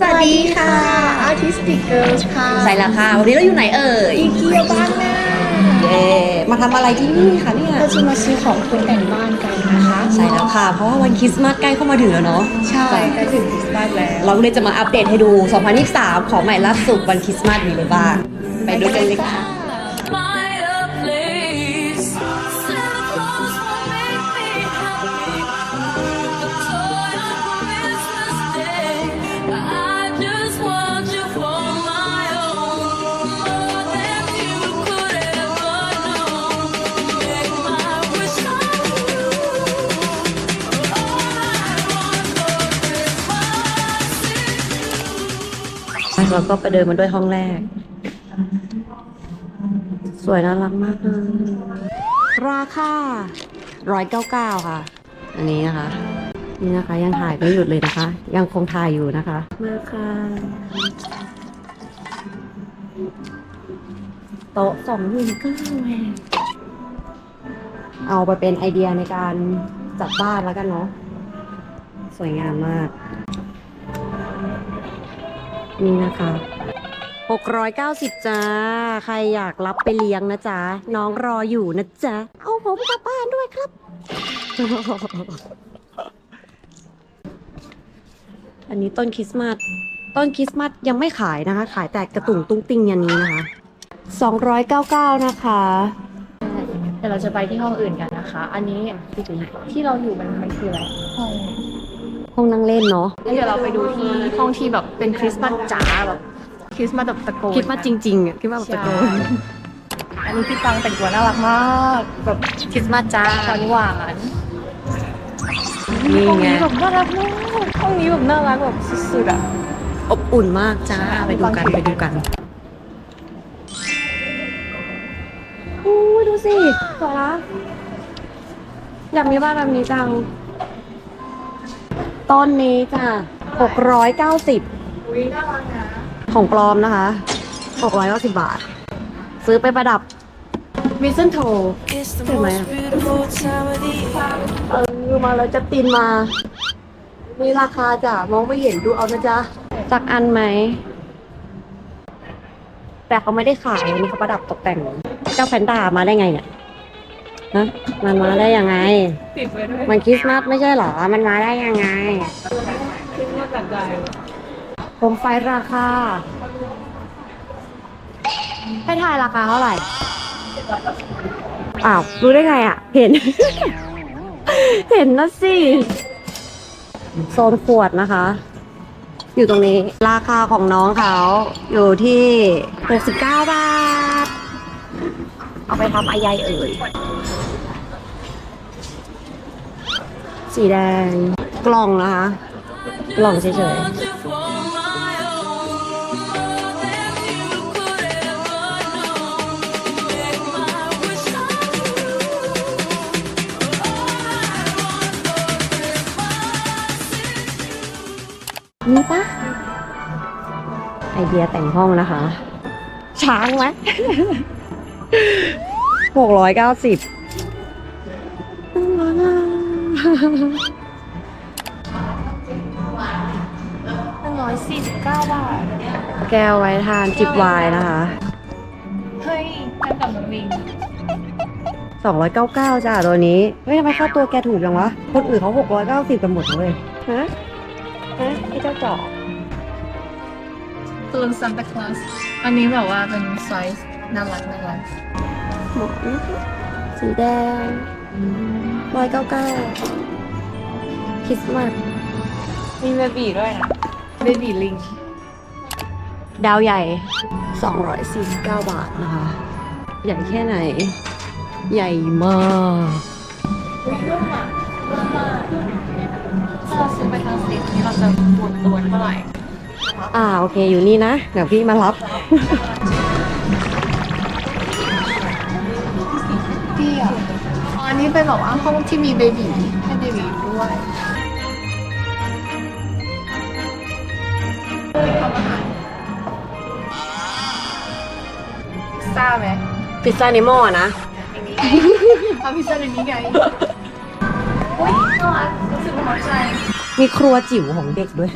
สวัสดีค่ะ Artistic Girls ค่ะใส่ละค่ะ วันนี้เราอยู่ไหนเอ่ยอีเกียบ้านหน้าเย้มาทำอะไรที่นี่คะเนี่ยเราจะมาซื้อของตกแต่งบ้านกันนะคะ ใช่แล้วค่ะ เพราะว่าวันคริสต์มาสใกล้เข้ามาถึงแล้วเนาะ ใช่ใกล้ถึงคริสต์มาสแล้ว เราเลยจะมาอัปเดตให้ดู 2023 ของใหม่ล่าสุดวันคริสต์มาสมีอะไรบ้าง ไปดูกันเลยค่ะ Christmas is เราก็ไปเดินมาด้วยห้องแรก สวยน่ารักมากเลยราคาร้อยเก้าเก้าค่ะ อันนี้นะคะ นี่นะคะยังถ่ายไม่หยุดเลยนะคะ ยังคงถ่ายอยู่นะคะ มาค่ะ โต๊ะสองหมื่นเก้าเอาไปเป็นไอเดียในการจัดบ้านแล้วกันเนาะ สวยงามมาก นี่นะคะ 690 จ้า ใครอยากรับไปเลี้ยงนะจ๊ะ น้องรออยู่นะจ๊ะ เอาผมกลับบ้านด้วยครับ อันนี้ต้นคริสต์มาส ต้นคริสต์มาสยังไม่ขายนะคะ ขายแต่กระตุ่งตุ้งติ้งยันนี้นะคะ 299 นะคะเดี๋ยวเราจะไปที่ห้องอื่นกันนะคะ อันนี้ที่เราอยู่มันมันคืออะไรห้อง ห้องนั่งเล่นเนาะงั้นเดี๋ยวเราไปดูที่ห้องที่แบบเป็นคริสต์มาสจ๋าแบบคริสต์มาสแบบตะโกนคิดว่าจริงๆอะคิดว่าแบบตะโกนอันนี้พี่ตังแต่งตัวน่ารักมากแบบคริสต์มาสจ้าหวานหวานนี่ห้องไงนี้แบบน่ารักมากห้องนี้แบบน่ารักแบบสุดๆอะ อบอุ่นมากจ้าไปดูกันไปดูกันโอ้ยดูสิสวยละอยากมีบ้านแบบนี้จัง ต้นนี้จ้ะ690 อุ้ยน่ารักนะของปลอมนะคะ 690 บาท ซื้อไปประดับมิสเซนโท It's the Hey, most Maya. beautiful time of the year. เออมาแล้วจะตินมา มีราคาจ้ะ มองไม่เห็นดูเอานะจ๊ะสักอันไหม แต่เขาไม่ได้ขายอันนี้เขาประดับตกแต่ง เจ้าแพนด้ามาได้ไงเนี่ย ฮะมันมาได้ยังไง ติดไว้ด้วยมันคริสต์มาสไม่ใช่เหรอ มันมาได้ยังไงคริสต์มาสแบบใดโคมไฟราคา ให้ทายราคาเท่าไหร่ อ้าว รู้ได้ไงอะ เห็น เห็นนะสิ โซนขวดนะคะ อยู่ตรงนี้ ราคาของน้องเขาอยู่ที่ 69 บาท เอาไปทำอะไรเอ่ย สีแดง กล่องนะคะ กล่องเฉย Want you for my own, more than you could ever know. Make my wish come true. All I want for Christmas ๆนี่ปะไอเดียแต่งห้องนะคะ ช้างไหม หกร้อยเก้าสิบหนึ่งร้อยสี่สิบเก้าบาท แก้วไว้ทานจิบไวน์นะคะ เฮ้ยกันกับน้องลิงสองร้อยเก้าเก้าจ้าตัวนี้เฮ้ยทำไมค่าตัวแกถูกจังวะ คนอื่นเขาหกร้อยเก้าสิบกันหมดเลยฮะฮะไอ้เจ้าจอกตูนซันตาคลอสอันนี้แบบว่าเป็นไซส์ น่ารักน่ารักหมอนสีแดงร้อยเก้าเก้าคริสต์มาสมีเบบีด้วยนะเบบีลิง ดาวใหญ่ 249 บาทนะคะ ใหญ่แค่ไหน ใหญ่มากถ้าเราซื้อไปทางสติปนี้เราจะหมดตัวเท่าไหร่ อ่า โอเคอยู่นี่นะ เดี๋ยวพี่มารับ อ๋ออันนี้เป็นแบบว่าห้องที่มีเบบีให้เบบีด้วยทำอาหารพิซซ่าไหมพิซซ่าในหม้อนะทำพิซซ่าในนี้ไงอุ้ยน่ารักรู้สึกประทับใจมีครัวจิ๋วของเด็กด้วย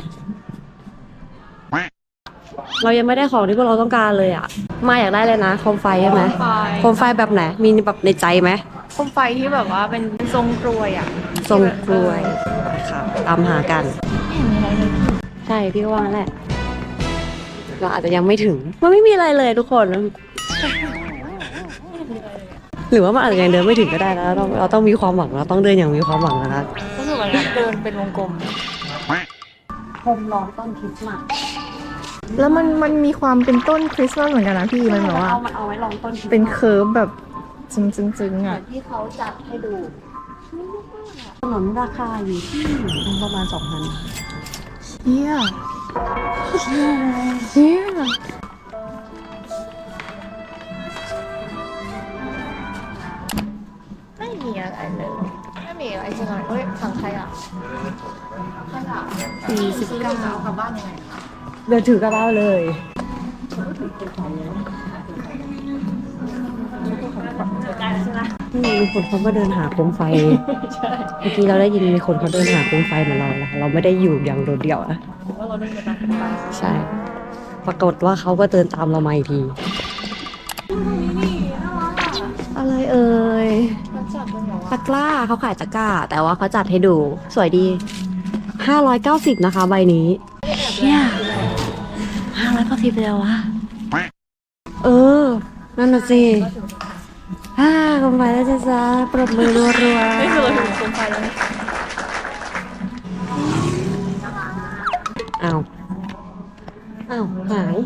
เรายังไม่ได้ของที่พวกเราต้องการเลยอะ มาอยากได้เลยนะโคมไฟใช่ไหมไฟโคมไฟแบบไหน มีแบบในใจไหมโคมไฟที่แบบว่าเป็นทรงกรวยอะทรงกลวยค่ะตามหากันไม่เห็นมีอะไรเลยใช่พี่ก็ว่างั้นแหละ เราอาจจะยังไม่ถึง มันไม่มีอะไรเลยทุกคน หรือว่ามันอาจจะยังเดินไม่ถึงก็ได้นะเราต้องเราต้องมีความหวังเราต้องเดินอย่างมีความหวังนะคะก็คือเหมือนกับเดินเป็นวงกลมพมล้อมต้นคริสต์มาสแล้วมันมันมีความเป็นต้นคริสต์มาสเหมือนกันนะพี่มันแบบว่าเอามันเอาไว้ลองต้นคริสต์มาสเป็นเคิร์ฟแบบ จึงจึงจึงอะที่เขาจัดให้ดูถนนราคาอยู่ที่ประมาณสองพันเฮียเฮียไม่มีอะไรเลยไม่มีอะไรจริงๆเฮ้ยสั่งใครอะใครอะสี่สิบเก้ากลับบ้านยังไง เดินถือกระเป๋าเลย มีคนเขามาเดินหาโคมไฟเมื่อกี้เราได้ยินมีคนเขาเดินหาโคมไฟเหมือนเรานะเราไม่ได้อยู่อย่างโดดเดี่ยวนะว่าเราเดินไปตามไปใช่ ปรากฏว่าเขาก็เดินตามเรามาอีกทีอะไรเอ่ยเขาจับเป็นแบบว่าตะกร้าเขาขายตะกร้า แต่ว่าเขาจัดให้ดู สวยดี 590 นะคะ ใบนี้ เนี่ย590เลยวะ เออ นั่นน่ะสิ ฮ่าคงไปแล้วจ้าจ้าปรบมือรัวๆไม่คือเราถึงโคมไฟแล้วนะอ้าวอ้าวหาย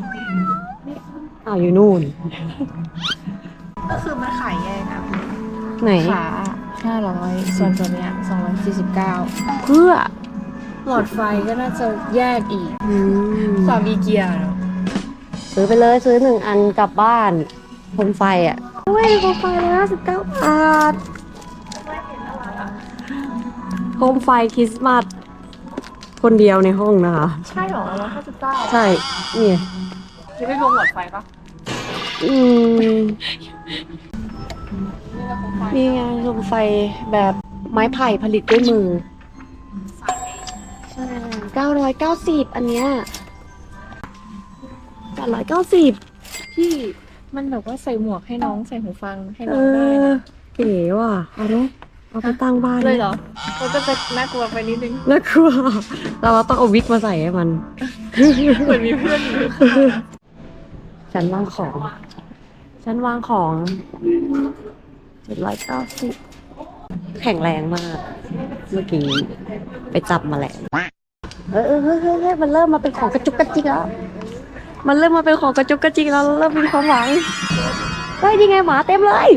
อ้าวอยู่นู่น ก็คือมันขายแยกอะไหน ขาห้าร้อยส่วนตัวเนี้ยสองร้อยสี่สิบเก้าเพื่อหลอดไฟก็น่าจะแยกอีกอืมความอีเกียเนอะซื้อไปเลยซื้อหนึ่งอันกลับบ้านโคมไฟอะ เว้ยโคมไฟร้อยห้าสิบเก้าบาทโคมไฟคริสต์มาสคนเดียวในห้องนะคะ ใช่หรอร้อยห้าสิบเก้าใช่เนี่ยจะไม่รวมหลอดไฟปะอืมนี่ไงโคมไฟแบบไม้ไผ่ผลิตด้วยมือใช่เก้าร้อยเก้าสิบอันเนี้ยแปดร้อยเก้าสิบพี่ มันแบบว่าใส่หมวกให้น้องใส่หูฟังให้เอน้องได้อนะเก๋ว่ะเอาไหมเอาไปตั้งบ้านเลยเหรอมันก็จะน่ากลัวไปนิดนึง น่ากลัวเราต้องเอาวิกมาใส่ให้มัน เหมือนมีเพื่อนอยู่ฉันวางของ ฉันวางของเจ็ดร้อยเก้าสิบแข็งแรงมาก เมื่อกี้ ไปจับมาแล้วเออเออเฮ้ยเฮ้ยเฮ้ยมันเริ่มมาเป็นของกระจุกกระจิกแล้ว มันเริ่มมาเป็นของกระจุกกระจิกแล้วเราเริ่มมีความหวังเฮ้ยยังไงหมาเต็มเลย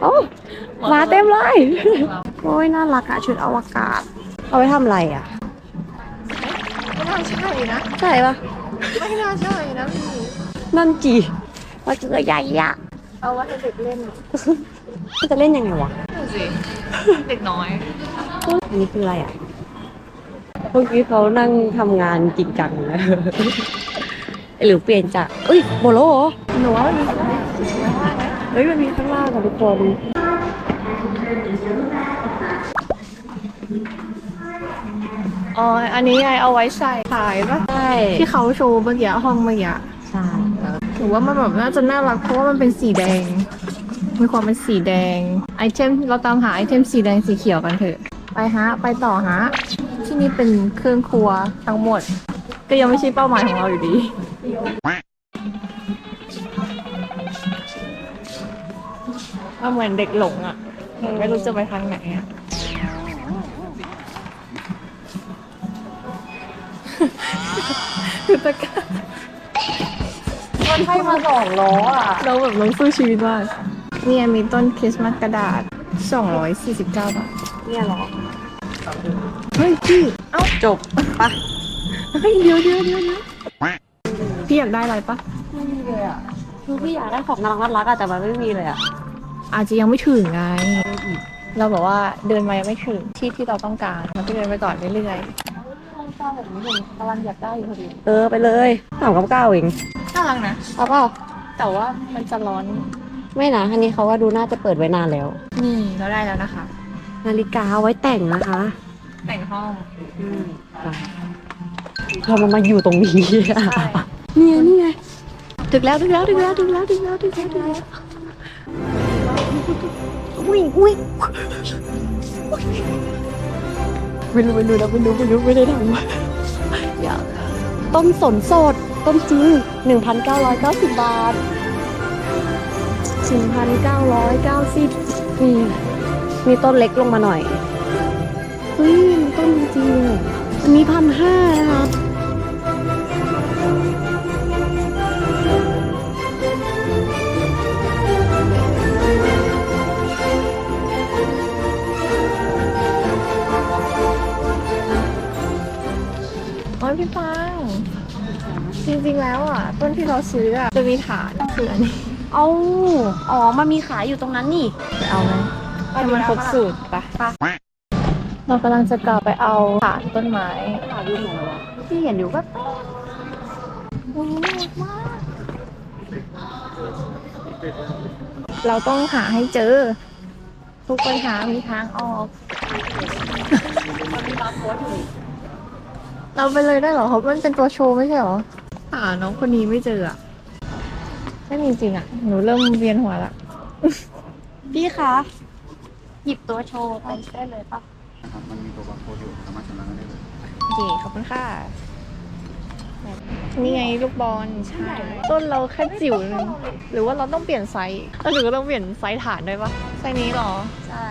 โอ้หมาเต็มเลยโอ้ยน่ารักอะชุดอวกาศ เอาไว้ทำอะไรอะไม่น่าใช่นะใช่ปะไม่น่าใช่นะพี่นั่นจีมันคือใหญ่อะเอาไว้ให้เด็กเล่นมันจะเล่นยังไงวะนั่นสิเด็กน้อยอันนี้คืออะไรอะเมื่อกี้เขานั่งทำงานจริงจังนะ หรือเปลี่ยนจากเอ้ยโบโลเหรอหนูว่ามันมีเฮ้ยมันมีข้างล่างกับทุกคนอ๋อ อันนี้ไงเอาไว้ใส่ขายปะใช่ที่เขาโชว์เมื่อกี้ห้องเมื่อกี้ใช่หนูว่ามันแบบน่าจะน่ารักเพราะว่ามันเป็นสีแดง มีความเป็นสีแดง ไอเทมเราตามหาไอเทมสีแดงสีเขียวกันเถอะ ไปฮะ ไปต่อฮะ ที่นี่เป็นเครื่องครัวทั้งหมด ก็ยังไม่ใช่เป้าหมายของเราอยู่ดี ก็เหมือนเด็กหลงอะเหมือนไม่รู้จะไปทางไหนอะ คือตะกร้ามันให้มาสองล้ออะ เราแบบน้องสู้ชีวิตมากเนี่ยมีต้นคริสต์มาสกระดาษ 249 บาท เนี่ยเหรอ เฮ้ยพี่ เอ้า จบปะเฮ้ยเดี๋ยวเดี๋ยวเดี๋ยวเดี๋ยว พี่อยากได้อะไรปะไม่มีเลยอะคือพี่อยากได้ของน่ารักน่ารักอะแต่มันไม่มีเลยอะอาจจะยังไม่ถึงไง เราแบบว่าเดินมายังไม่ถึงที่ที่เราต้องการเราก็เดินไปก่อนเรื่อยๆชอบแบบนี้เลยกำลังอยากได้อยู่พอดีเออไปเลยสามกับเก้าเองน่ารักนะ เอาเปล่าแต่ว่ามันจะร้อน ไม่นะอันนี้เขาว่าดูน่าจะเปิดไว้นานแล้ว นี่เราได้แล้วนะคะ นาฬิกาเอาไว้แต่งนะคะแต่งห้อง เรามันมาอยู่ตรงนี้อะใช่ เนี่ยนี่ไงถึงแล้วถึงแล้วถึงแล้วถึงแล้วถึงแล้วถึงแล้วถึงแล้วอุ้ยอุ้ยไม่รู้ไม่รู้นะไม่รู้ไม่รู้ไม่ได้ทำอย่าต้นสนสดต้นจริงหนึ่งพันเก้าร้อยเก้าสิบบาทหนึ่งพันเก้าร้อยเก้าสิบมีมีต้นเล็กลงมาหน่อยเฮ้ยมต้นจริงอันนี้พันห้านะคะ โอ้ยพี่ปังจริงๆแล้วอะ ต้นที่เราซื้ออะจะมีฐานคืออันนี้เอาอ๋อ มันมีขายอยู่ตรงนั้นนี่ไปเอาไหมให้มันครบสูตรปะเรากำลังจะกลับไปเอาฐานต้นไม้ขายอยู่ไหนวะที่เห็นอยู่ก็โอ้ยน่ารักมากเราต้องหาให้เจอ ทุกปัญหามีทางออก เราไปเลยได้เหรอเพราะมันเป็นตัวโชว์ไม่ใช่เหรอหาน้องคนนี้ไม่เจออะไม่มีจริงอะหนูเริ่มเวียนหัวละ พี่คะ หยิบตัวโชว์ไปได้เลยปะครับมันมีตัวบาร์โค้ดอยู่สามารถชำระเงินได้เลยโอเคขอบคุณค่ะ นี่ไงลูกบอลใช่ ต้นเราแค่จิ๋วนึงหรือว่าเราต้องเปลี่ยนไซส์แล้วหนูก็ต้องเปลี่ยนไซส์ฐานด้วยปะไซส์นี้เหรอใช่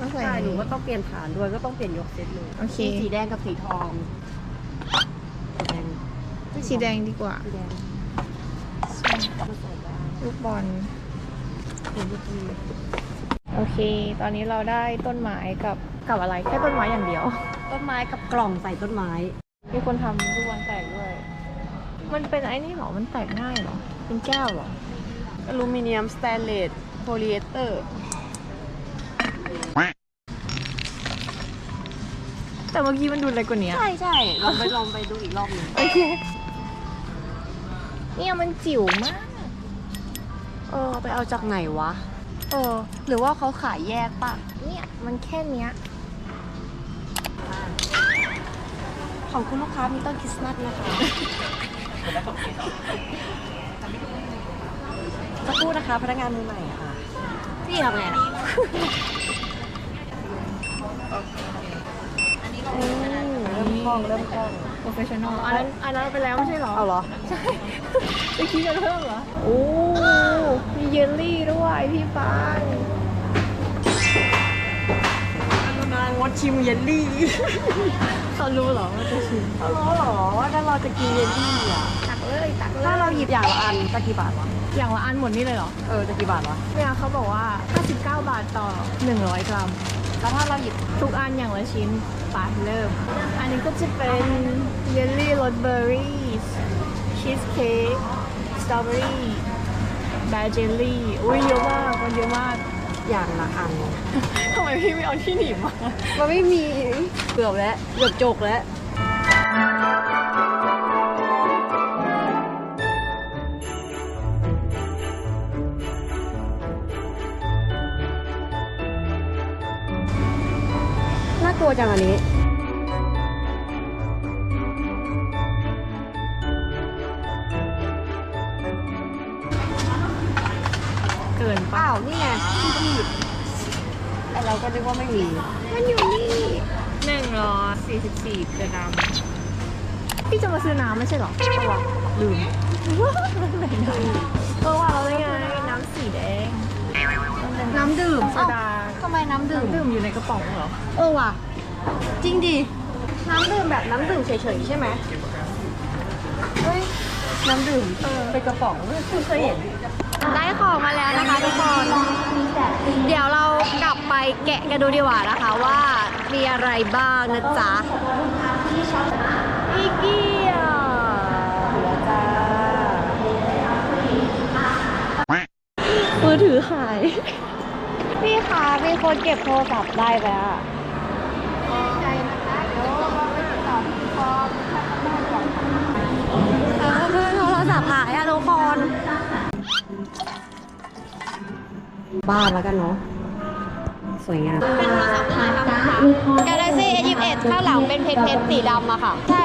ต้องใส่ใช่อันหนูนี้ก็ต้องเปลี่ยนฐานด้วยก็ต้องเปลี่ยนยกเซตเลยโอเค มีสีแดงกับสีทองสีแดง สีแดงดีกว่าสีแดงมาใส่ได้ลูกบอลเห็นลูกนี้โอเค ตอนนี้เราได้ต้นไม้กับกับอะไรแค่ต้นไม้อย่างเดียว ต้นไม้กับกล่องใส่ต้นไม้ มีคนทำลูกบอลแตกด้วย มันเป็นไอ้นี่เหรอ มันแตกง่ายเหรอ เป็นแก้วเหรอ อลูมิเนียมสแตนเลสโพลีเอสเตอร์แต่เมื่อกี้มันดูเล็กกว่านี้ ใช่ใช่ลองไปลองไปดูอีกรอบหนึ่งโอเค เนี่ยมันจิ๋วมาก เออ ไปเอาจากไหนวะ เออ หรือว่าเขาขายแยกปะเนี่ยมันแค่เนี้ย ของคุณลูกค้ามีต้นคริสต์มาสนะคะสักครู่นะคะ พนักงานมือใหม่ค่ะพี่ทำไงนะอืมเริ่มคล่องเริ่มคล่อง professional อันนั้นอันนั้นไปแล้วไม่ใช่เหรอเอาเหรอไปคิดกันเพิ่มเหรอ โอ้มีเยลลี่ด้วยพี่ปังนางงดชิมเยลลี่เขารู้เหรอว่าจะชิมเขารู้เหรอว่าถ้าเราจะกินเยลลี่อะ ตักเลยตักเลยถ้าเราหยิบอย่างละอันจะกี่บาทวะ อย่างละอันหมดนี่เลยเหรอ เออจะกี่บาทวะ เนี่ยเขาบอกว่า 59 บาทต่อ 100 กรัม แล้วถ้าเราหยิบทุกอันอย่างละชิ้นไปเริ่ม อันนี้ก็จะเป็นเยลลี่รสเบอร์รี่ชีสเค้กสตรอเบอรี่แบร์เจลลี่อุ้ยเยอะมากมันเยอะมากอย่างละอัน ทำไมพี่ไม่เอาที่หนีบมา มันไม่มีเกือบแล้วเกือบจกแล้ว จังอันนี้เกินเปป่ะล่านี่ไงที่หยิบไอเราก็นึกว่าไม่มี มันอยู่นี่หนึ่งร้อยสี่สิบสี่กรัมพี่จะมาซื้อน้ำไม่ใช่เหรอลืมไหนน้ำเออว่าเราได้ไงน้ำสีแดง น้ำดื่มโซเอ้าดาทำไมน้ำดื่มน้ำดื่มอยู่ในกระป๋องเหรอ เออว่ะ จริงดิ น้ำดื่มแบบน้ำดื่มเฉยๆใช่ไหมเฮ้ย น้ำดื่มเป็นกระป๋องไม่เคยเห็น ได้ของมาแล้วนะคะทุกคน เดี๋ยวเรากลับไปแกะกันดูดีกว่านะคะว่ามีอะไรบ้างนะจ๊ะอีเกียเหลือจ้ามือถือหาย พี่คะมีคนเก็บโทรศัพท์ได้ไหมอะ บ้านแล้วกันเนาะสวยงามกาแล็กซี่ A21 ข้างหลังเป็นเพชรเพชรสีดำอะค่ะ ใช่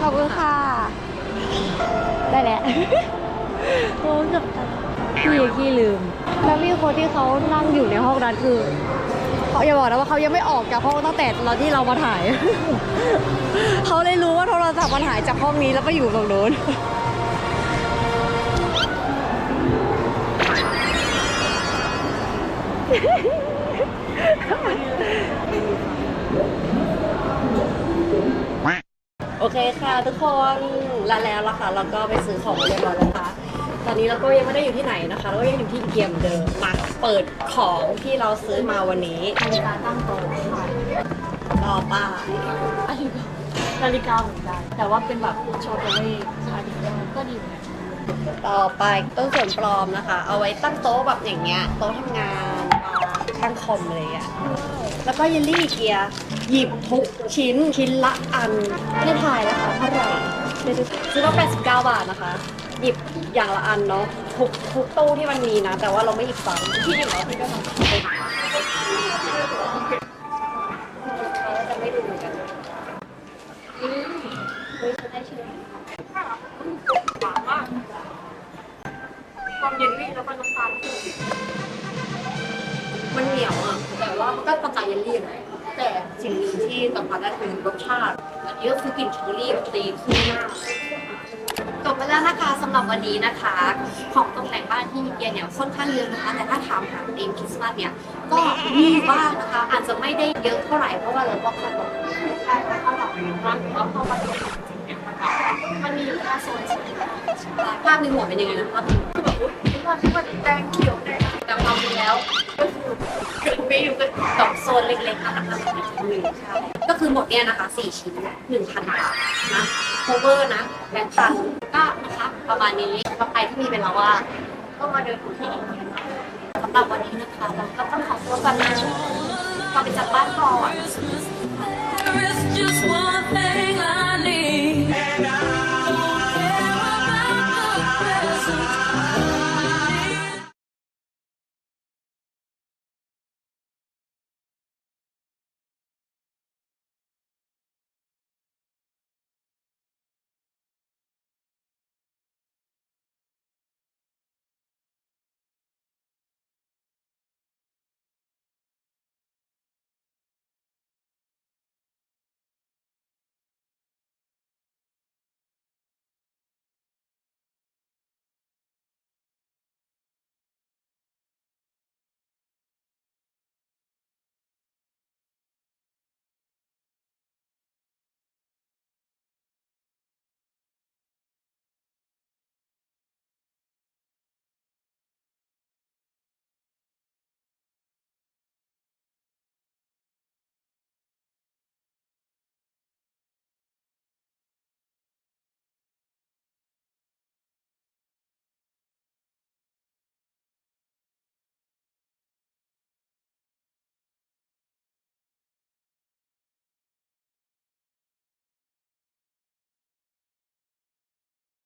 ขอบคุณค่ะ ได้แล้วโอ้เกือบพี่ขี้ลืม แล้วมีคนที่เขานั่งอยู่ในห้องนั้นคือเขาอย่าบอกนะว่าเขายังไม่ออกจากห้องตั้งแต่ตอนที่เรามาถ่าย เขาเลยรู้ว่าโทรศัพท์มันหายจากห้องนี้แล้วไปอยู่ตรงนู้น โอเคค่ะทุกคนและแล้วล่ะค่ะเราก็ไปซื้อของเรียบร้อยแล้วนะคะตอนนี้เราก็ยังไม่ได้อยู่ที่ไหนนะคะ เราก็ยังอยู่ที่เกียมเดิมมาเปิดของที่เราซื้อมาวันนี้นาฬิกาตั้งโต๊ะต่อไปนาฬิกาเหมือนกันแต่ว่าเป็นแบบโชว์ตัวเลขก็ดีต่อไปต้นส่วนปลอมนะคะ เอาไว้ตั้งโต๊ะแบบอย่างเงี้ยโต๊ะทำงาน ช่างคอมอะไรอย่างเงี้ยแล้วก็เยลลี่เกียร์หยิบทุกชิ้นชิ้นละอันไม่ได้ทายนะคะเท่าไหร่เดี๋ยวดูซื้อมา89 บาทนะคะ หยิบอย่างละอันเนาะทุกทุกตู้ที่มันมีนะ แต่ว่าเราไม่หยิบซ้ำที่หยิบเราพี่ก็ทำเราจะไม่ดูเหมือนกันได้ชื่อความเย็นนี่แล้วก็น้ำตาล มันเหนียวอะ แต่ว่ามันก็กระจายเยลลี่เลยแต่สิ่งหนึ่งที่สัมผัสได้คือรสชาติ อันนี้ก็คือกลิ่นเชอร์รี่แบบตีขึ้นหน้าจบไปแล้วนะคะสำหรับวันนี้นะคะ ของตกแต่งบ้านที่มีเกียร์เนี่ยค่อนข้างเยอะนะคะ แต่ถ้าถามหาธีมคริสต์มาสเนี่ยก็มีบ้างนะคะ อาจจะไม่ได้เยอะเท่าไหร่เพราะว่าเราก็คาดหวังคาดหวังมากเพราะพอมาดูจริงๆเนี่ยนะคะมันมีอยู่แค่โซนสีภาพในหัวเป็นยังไงนะคะคือแบบว่าที่มันแดงเขียว ไม่อยู่กับกับโซนเล็กๆนะคะหนึ่งใช่ก็คือหมดเนี่ยนะคะสี่ชิ้นหนึ่งพันบาทนะโคเวอร์นะแบงค์พันก็นะคะประมาณนี้สำหรับใครที่มีเวลาว่างก็มาเดินดูที่อีกทีนะคะสำหรับวันนี้นะคะเราก็ต้องขอตัวกันนะเราไปจัดบ้านก่อน There is just one thing I